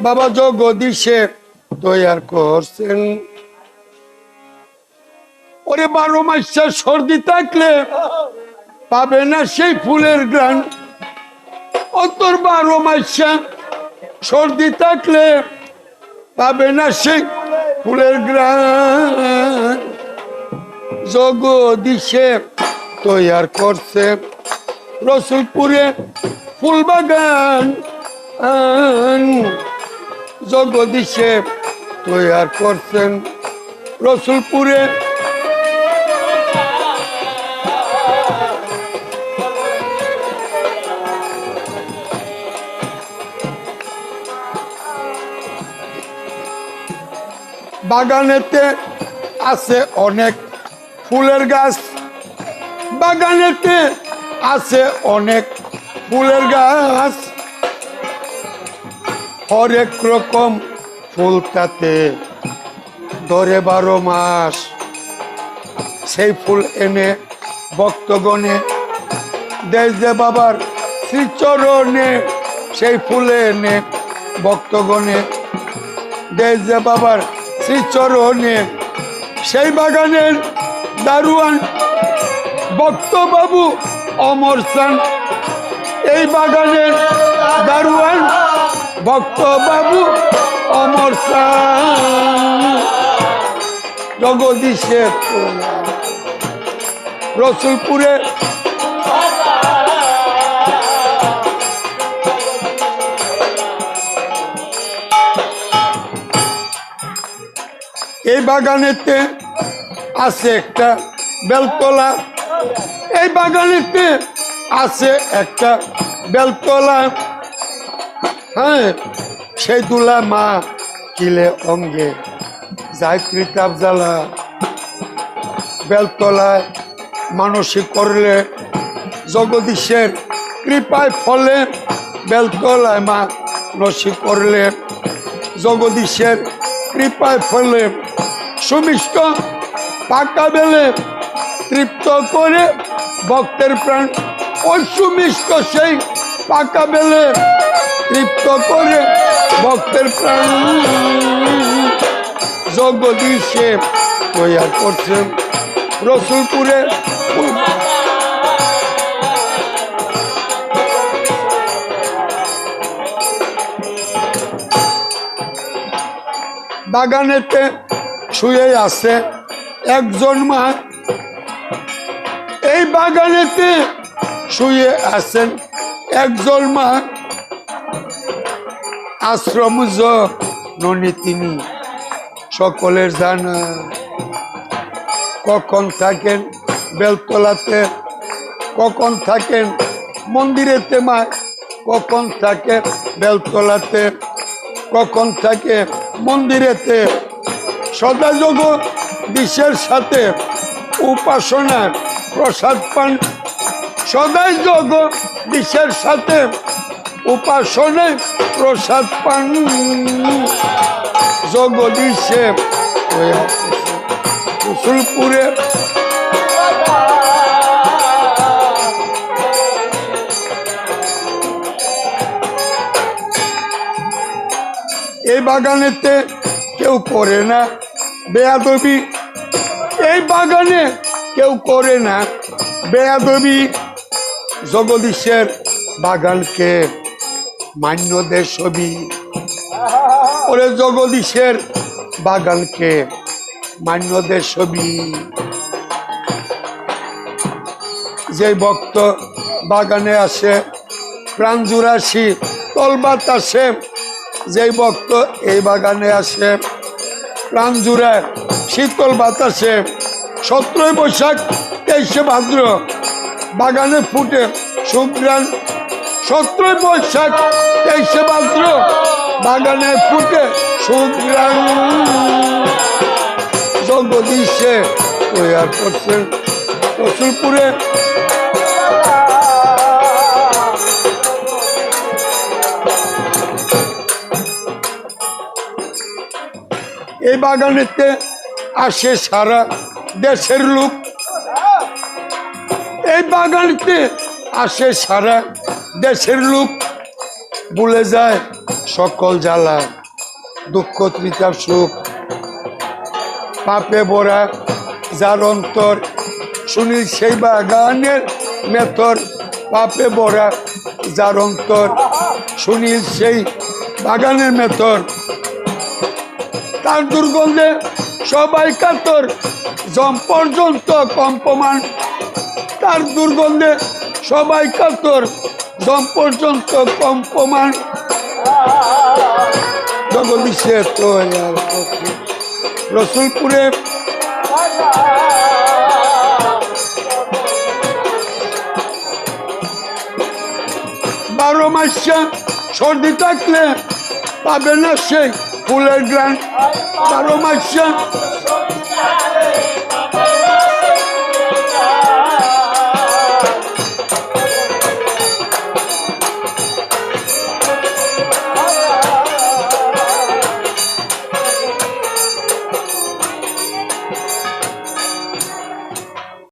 বাবা জগদীশে তৈয়ার করছেন। ওরে বারো মাসে সর্দি থাকলে পাবে না সেই ফুলের গ্রান ও তোর বারো মাসে সর্দি থাকলে পাবে না সেই ফুলের গ্রান জগদীশে তৈয়ার করছে রসুলপুরে ফুল বাগান আন, জগদীশে তৈয়ার করছেন রসুলপুরে। বাগানেতে আছে অনেক ফুলের গাছ। বাগানেতে আছে অনেক ফুলের গাছ। হরেক রকম ফুল তাতে ধরে বারো মাস। সেই ফুল এনে ভক্তগণে, দেশ যে বাবার শ্রীচরণে সেই ফুলে এনে ভক্তগণে, দেশ যে বাবার শ্রীচরণে সেই বাগানের দারুয়ান ভক্তবাবু অমর সান এই বাগানের দারুয়ান ভক্তবাবু অমর সান জগদীশে রসুলপুরে এই বাগানেতে আছে একটা বেলতলা। এই বাগানেতে আছে একটা বেলতলা। হ্যাঁ সেই তুলা মা কিলে অঙ্গে কৃতাব জ্বালা বেলতলায় মানসিক করলে জগদীশের কৃপায় ফলে বেলতলায় মা নসি করলে জগদীশের কৃপায় ফলে সুমিষ্ট পাকা বেলে তৃপ্ত করে ভক্তের প্রাণ। ওই সুমিষ্ট সেই পাকা বেলে তৃপ্ত করে ভক্তের প্রাণ। জগদীশে তৈয়ার করছেন রসুলপুরে। বাগানেতে শুয়ে আছে একজন মা। এই বাগানেতে শুয়ে আছেন একজন মা। আশ্রম ননি তিনি। সকলের জানা, কখন থাকেন বেলতলাতে, কখন থাকেন মন্দিরেতে মা কখন থাকে বেলতলাতে, কখন থাকে মন্দিরেতে। সদা জগৎ বিশ্বের সাথে, উপাসনার প্রসাদ পান। সদাই যোগ বিশ্বের সাথে উপাসনায় প্রসাদ পান। জগদীশে রসুলপুরে এই বাগানেতে কেউ করে না, বেয়াদবি। এই বাগানে কেউ করে না, বেয়াদবি। জগদীশের বাগানকে মান্য দে ছবি ওরে জগদীশের বাগানকে মান্য দে ছবি যে ভক্ত বাগানে আসে, প্রাণ জুড়াসি, তল বাতাসে। যেই ভক্ত এই বাগানে আসে, প্রাণ জুড়ায় শীতল বাতাসে। সতেরোই বৈশাখ, তেইশে ভাদ্র, বাগানে ফুটে সুগ্রাণ সতেরোই বৈশাখ তেইশে মাত্র বাগানে ফুটে সুগ্রাণ জগদীশে তৈয়ার করছেন রসুলপুরে। এই বাগানেতে আসে সারা দেশের লোক। এই বাগানেতে আসে সারা দেশের লোক ভুলে যায় সকল জ্বালা, দুঃখ তৃতার সুখ পাপে ভরা যার অন্তর, সুনীল সেই বাগানের মেথর পাপে ভরা যার অন্তর, সুনীল সেই বাগানের মেথর তার দুর্গন্ধে সবাই কাতর জম পর্যন্ত কম্পমান। তার দুর্গন্ধে সবাই কাতর জম পর্যন্ত কম্পমান জগদীশে তো আর রসুলপুরে বারো মাসে সর্দি থাকলে পাবে না সেই ফুলের গ্রান। বারো মাসে